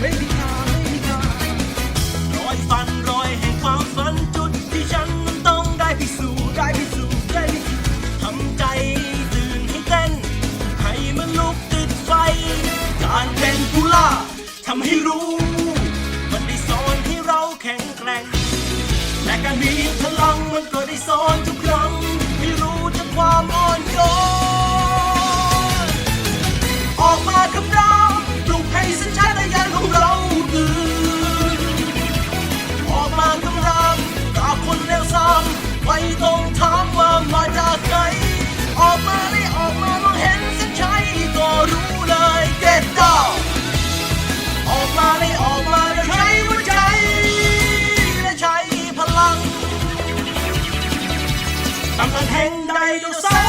ไม่มีทาไม่มีทารอยฟันรอยแห่งความฝันจุดที่ฉันต้องได้พิสูจได้พิสูจได้พิสูจทำใจตื่นให้เต้น ให้มัลุกติดไฟ การเป็นผู้าทำให้รู้ มันได้สนให้เราแข็งแกร่และการมีพลังมันก็ได้สอนทุก จากไหนออกมาได้ออกมาลองเห็นเส้นชัยก็รู้เลย get down ออกมาได้ออกมาใช้หัวใจและใช้พลังตำนานแห่งใดโดไซ